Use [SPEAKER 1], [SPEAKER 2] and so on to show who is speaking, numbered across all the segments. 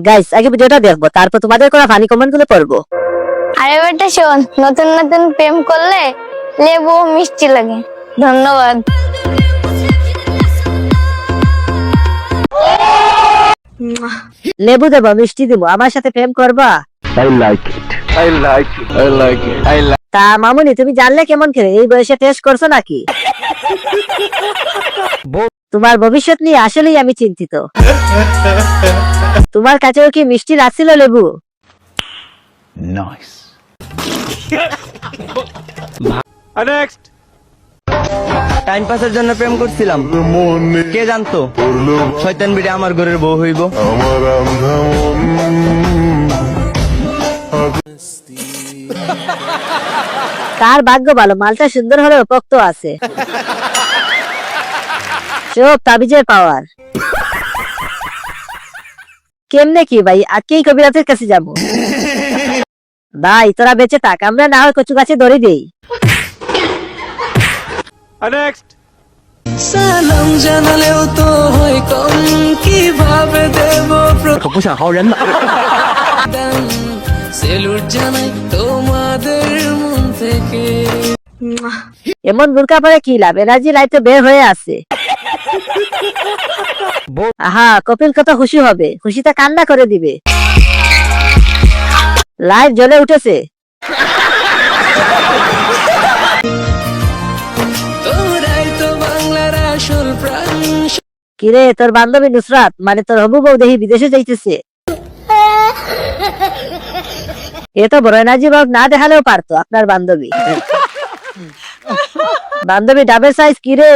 [SPEAKER 1] Guys আগে ভিডিওটা দেখব তারপর তোমাদের করা ফানি কমেন্টগুলো পড়ব
[SPEAKER 2] আরে বেটা শোন নতুন নতুন প্রেম করলে লেবু মিষ্টি লাগে ধন্যবাদ
[SPEAKER 1] লেবু দেবো মিষ্টি দেবো আমার সাথে প্রেম করবা
[SPEAKER 3] I like it. I like it. I like it. I like
[SPEAKER 1] তা মামুনি তুমি জানলে কেমন করে এই বয়সে টেস্ট করছ নাকি তোমার ভবিষ্যৎ নিয়ে আসলেই আমি চিন্তিত। তোমার কাছেও কি মিষ্টি রাখছিল লেবু?
[SPEAKER 4] টাইম পাসের জন্য প্রেম করছিলাম। কে জানতো? শয়তান বিড়ে আমার ঘরের বউ হইব।
[SPEAKER 5] আমার আন্ধা মন
[SPEAKER 1] কার ভাগ্য ভালো মালটা সুন্দর হলেও পোক্ত আছে সব তাবিজের পাওয়ার কেমনে কি ভাই আজকেই কবিরাতের কাছে যাব ভাই তোরা বেঁচে থাক আমরা না হয় কচু গাছে ধরে দেই
[SPEAKER 6] সালাম জানালেও তো হয় কম কিভাবে দেব
[SPEAKER 4] 可不想薅人呢。
[SPEAKER 6] মন
[SPEAKER 1] এমন বুরকা পরে কি লাভ? এনার্জি লাইট বের হয়ে আছে। আহা, কপিল কত খুশি হবে। খুশিতে কান্না করে দিবে। লাইট জ্বলে উঠেছে। কিরে, তোর বান্ধবী নুসরাত মানে তোর হবু বউ দেখি বিদেশে যাইতেছে। এ তো বরয়নাজি বাবু না দেখালেও পারতো আপনার বান্ধবী। বান্ধবী ডাবের সাইজ
[SPEAKER 7] কি রে?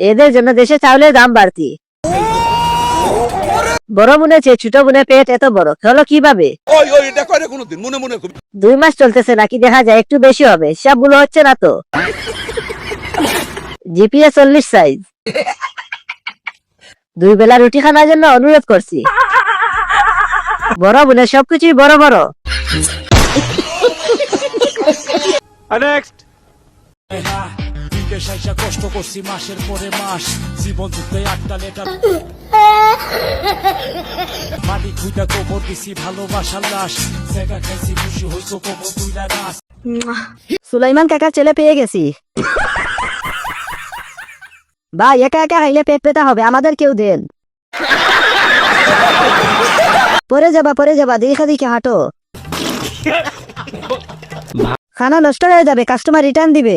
[SPEAKER 1] এদের জন্য দেশে চাউলের দাম বাড়তি। বড় মনে চেয়ে ছোট মনে পেট এত বড় হলো কীভাবে?
[SPEAKER 7] ওই ওই এটা করে কোনোদিন মনে মনে খুব
[SPEAKER 1] দুই মাস চলতেছে নাকি দেখা যায় একটু বেশি হবে সবগুলো হচ্ছে না তো? জিপিএ চল্লিশ সাইজ দুই বেলা রুটি খানার জন্য অনুরোধ করছি। বড় বোনের সবকিছুই বড় বড়।
[SPEAKER 8] বিদেশ কষ্ট করছি মাসের পরে মাস। জীবন যুদ্ধে আটটা লেটার। মাটি খুঁজা কবর দিছি ভালোবাসার লাশ। জায়গা খাইছি খুশি হইছো কবর দুইটা গাছ।
[SPEAKER 1] সুলাইমান কাকার ছেলে পেয়ে গেছি। ভাই একা একা হাইলে পেট পেতা হবে আমাদের কেউ দেন। পরে যাবা পরে যাবা দেখে দেখে হাঁটো। খানা নষ্ট হয়ে যাবে কাস্টমার রিটার্ন দিবে।